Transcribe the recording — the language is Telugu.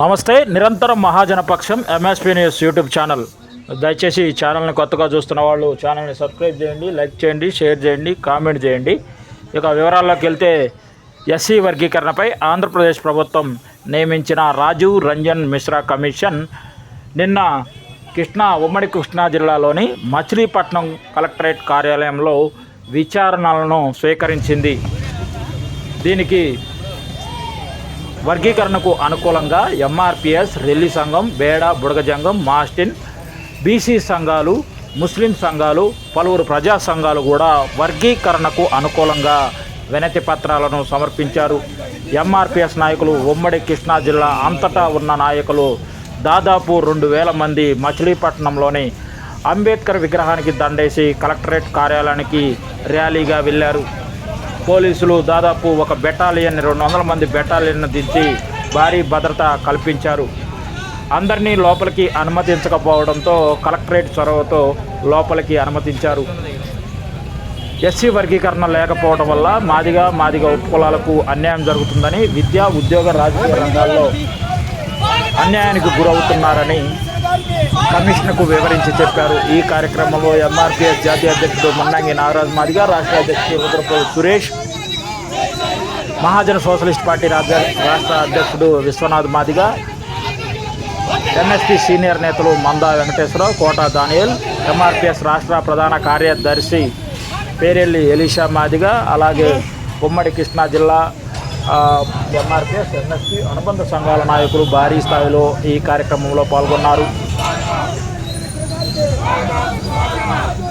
నమస్తే నిరంతరం మహాజన పక్షం ఎంఎస్పీ న్యూస్ యూట్యూబ్ ఛానల్ దయచేసి ఈ ఛానల్ని కొత్తగా చూస్తున్న వాళ్ళు ఛానల్ని సబ్స్క్రైబ్ చేయండి లైక్ చేయండి షేర్ చేయండి కామెంట్ చేయండి. ఇక వివరాల్లోకి వెళ్తే ఎస్సీ వర్గీకరణపై ఆంధ్రప్రదేశ్ ప్రభుత్వం నియమించిన రాజీవ్ రంజన్ మిశ్రా కమిషన్ నిన్న కృష్ణా ఉమ్మడి కృష్ణా జిల్లాలోని మచిలీపట్నం కలెక్టరేట్ కార్యాలయంలో విచారణలను స్వీకరించింది. దీనికి వర్గీకరణకు అనుకూలంగా ఎంఆర్పిఎస్ రెల్లి సంఘం బేడా బుడగజంగం మాస్టిన్ బీసీ సంఘాలు ముస్లిం సంఘాలు పలువురు ప్రజా సంఘాలు కూడా వర్గీకరణకు అనుకూలంగా వినతి పత్రాలను సమర్పించారు. ఎంఆర్పిఎస్ నాయకులు ఉమ్మడి కృష్ణా జిల్లా అంతటా ఉన్న నాయకులు దాదాపు రెండు వేల మంది మచిలీపట్నంలోని అంబేద్కర్ విగ్రహానికి దండేసి కలెక్టరేట్ కార్యాలయానికి ర్యాలీగా వెళ్ళారు. పోలీసులు దాదాపు ఒక బెటాలియన్ రెండు వందల మంది బెటాలియన్ దించి భారీ భద్రత కల్పించారు. అందరినీ లోపలికి అనుమతించకపోవడంతో కలెక్టరేట్ చొరవతో లోపలికి అనుమతించారు. ఎస్సీ వర్గీకరణ లేకపోవడం వల్ల మాదిగా మాదిగా ఉపకులాలకు అన్యాయం జరుగుతుందని విద్యా ఉద్యోగ రాజకీయ రంగాల్లో అన్యాయానికి గురవుతున్నారని కమిషన్కు వివరించి చెప్పారు. ఈ కార్యక్రమంలో ఎంఆర్పిఎస్ జాతీయ అధ్యక్షుడు మన్నంగి నాగరాజ్ మాదిగా రాష్ట్ర అధ్యక్షుడు రుద్రపల్లి సురేష్ మహాజన సోషలిస్ట్ పార్టీ రాజ్య రాష్ట్ర అధ్యక్షుడు విశ్వనాథ్ మాదిగా ఎన్ఎస్పి సీనియర్ నేతలు మందా వెంకటేశ్వరరావు కోట దానియల్ ఎంఆర్పిఎస్ రాష్ట్ర ప్రధాన కార్యదర్శి పేరెల్లి ఎలీషా మాదిగా అలాగే ఉమ్మడి కృష్ణా జిల్లా ఆ, ఎంఆర్పిఎస్ అనుబంధ సంఘాల నాయకులు భారీ స్థాయిలో ఈ కార్యక్రమంలో పాల్గొన్నారు. Vamos! Vamos!